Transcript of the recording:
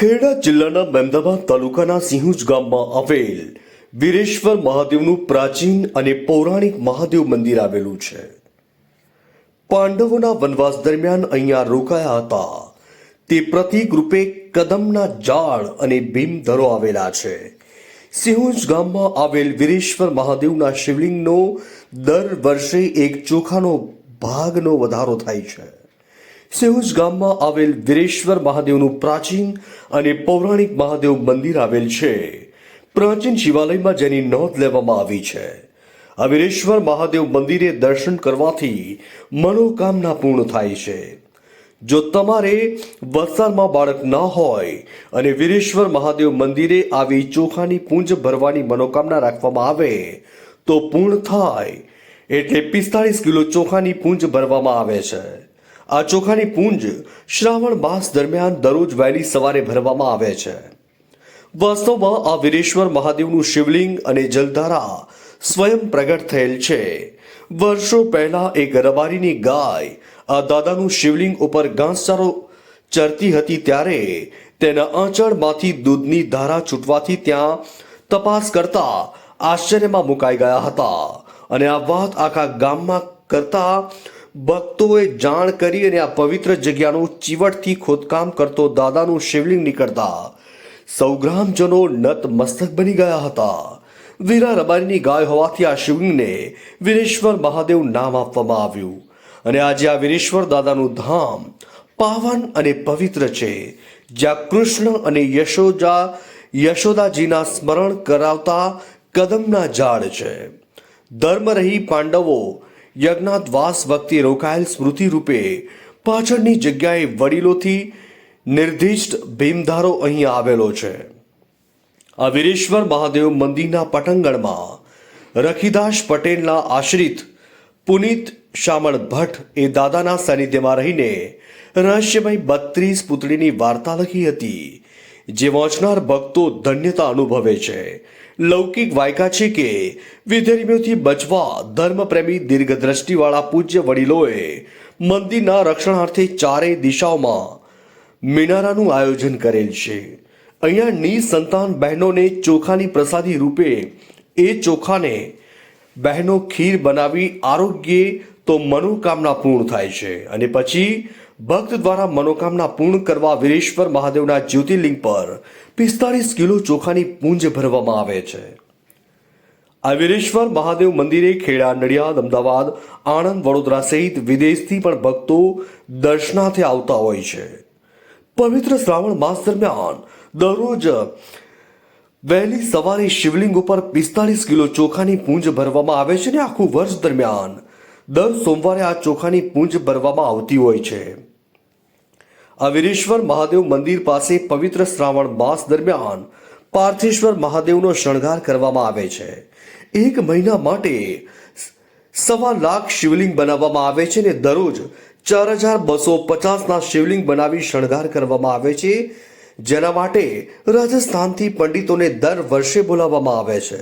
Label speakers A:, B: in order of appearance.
A: ખેડા જિલ્લાના મહેમદાબાદ તાલુકાના સિંહુજ ગામમાં આવેલ વીરેશ્વર મહાદેવનું પ્રાચીન અને પૌરાણિક મહાદેવ મંદિર આવેલું છે. પાંડવોના વનવાસ દરમિયાન અહીંયા રોકાયા હતા. તે પ્રતિક રૂપે કદમના ઝાડ અને ભીમધરો આવેલા છે. સિંહુજ ગામમાં આવેલ વીરેશ્વર મહાદેવના શિવલિંગનો દર વર્ષે એક ચોખાનો ભાગનો વધારો થાય છે. સેઉજ ગામમાં આવેલ વીરેશ્વર મહાદેવનું પ્રાચીન અને પૌરાણિક મહાદેવ મંદિર આવેલ છે. પ્રાચીન શિવાલયમાં જેની નોંધ લેવામાં આવી છે. આ વીરેશ્વર મહાદેવ મંદિરે દર્શન કરવાથી મનોકામના પૂર્ણ થાય છે. જો તમારે વલસાડમાં બાળક ન હોય અને વીરેશ્વર મહાદેવ મંદિરે આવી ચોખાની પૂંજ ભરવાની મનોકામના રાખવામાં આવે, તો પૂર્ણ થાય. એટલે પિસ્તાળીસ કિલો ચોખાની પૂંજ ભરવામાં આવે છે. આ ચોખાની પૂંજ શ્રાવણ માસ દરમિયાન દરરોજ વહેલી સવારે ભરવામાં આવે છે. વાસ્તવમાં આ વીરેશ્વર મહાદેવનું શિવલિંગ અને જલધારા સ્વયં પ્રગટ થયેલ છે. વર્ષો પહેલા એક રબારીની ગાય આ દાદાનું શિવલિંગ ઉપર ઘાસચારો ચરતી હતી ત્યારે તેના આંચળમાંથી દૂધની ધારા છૂટવાથી ત્યાં તપાસ કરતા આશ્ચર્યમાં મુકાઈ ગયા હતા. અને આ વાત આખા ગામમાં કરતા ભક્તોએ જાણ કરી અને આ પવિત્ર જગ્યાનું ચીવટથી ખોદકામ કરતો દાદાનું શિવલિંગ નીકળતા સૌ ગ્રામજનો નત મસ્તક બની ગયા હતા. વીરા રબારીની ગાય હોવાથી આ શિવલિંગને વીરેશ્વર મહાદેવ નામ આપવામાં આવ્યું અને આજે આ વીરેશ્વર દાદાનું ધામ પાવન અને પવિત્ર છે. જ્યાં કૃષ્ણ અને યશોદા યશોદાજીના સ્મરણ કરાવતા કદમના ઝાડ છે. ધર્મ રહી પાંડવો યજ્ઞાતવાસ વખતે રોકાયેલ સ્મૃતિ રૂપે પાછળની જગ્યાએ વડીલોથી નિર્દિષ્ટ ભીમધારો અહીં આવેલો છે. આ વીરેશ્વર મહાદેવ મંદિરના પટંગણમાં રખીદાસ પટેલના આશ્રિત પુનિત શામળ ભટ્ટ એ દાદાના સાનિધ્યમાં રહીને રહસ્યમય બત્રીસ પુતળીની વાર્તા લખી હતી. જે વાંચનાર ભક્તો ધન્યતા અનુભવે છે. લૌકિક વાયકા છે કે વિધર્મીઓથી બચવા ધર્મપ્રેમી દીર્ઘદ્રષ્ટિવાળા પૂજ્ય વડીલોએ મંદિરના રક્ષણાર્થે ચારેય દિશાઓમાં મિનારાનું આયોજન કરેલ છે. અહીંયા નિસંતાન બહેનોને ચોખાની પ્રસાદી રૂપે એ ચોખાને બહેનો ખીર બનાવી આરોગ્ય તો મનોકામના પૂર્ણ થાય છે. અને પછી ભક્ત દ્વારા મનોકામના પૂર્ણ કરવા વીરેશ્વર મહાદેવના જ્યોતિર્લિંગ પર પિસ્તાળીસ કિલો ચોખાની પૂંજ ભરવામાં આવે છે. આ વીરેશ્વર મહાદેવ મંદિરે ખેડા, નડિયાદ, અમદાવાદ, આણંદ, વડોદરા સહિત વિદેશથી પણ ભક્તો દર્શનાર્થે આવતા હોય છે. પવિત્ર શ્રાવણ માસ દરમિયાન દરરોજ વહેલી સવારે શિવલિંગ ઉપર પિસ્તાળીસ કિલો ચોખાની પૂંજ ભરવામાં આવે છે ને આખું વર્ષ દરમિયાન. દર સોમવારે આ ચોખાની પૂંજ ભરવામાં આવતી હોય છે. આ વીરેશ્વર મહાદેવ મંદિર પાસે પવિત્ર શ્રાવણ માસ દરમિયાન પાર્થેશ્વર મહાદેવનો શણગાર કરવામાં આવે છે. એક મહિના માટે સવા લાખ શિવલિંગ બનાવવામાં આવે છે ને દરરોજ ચાર હજાર બસો પચાસના શિવલિંગ બનાવી શણગાર કરવામાં આવે છે, જેના માટે રાજસ્થાનથી પંડિતોને દર વર્ષે બોલાવવામાં આવે છે.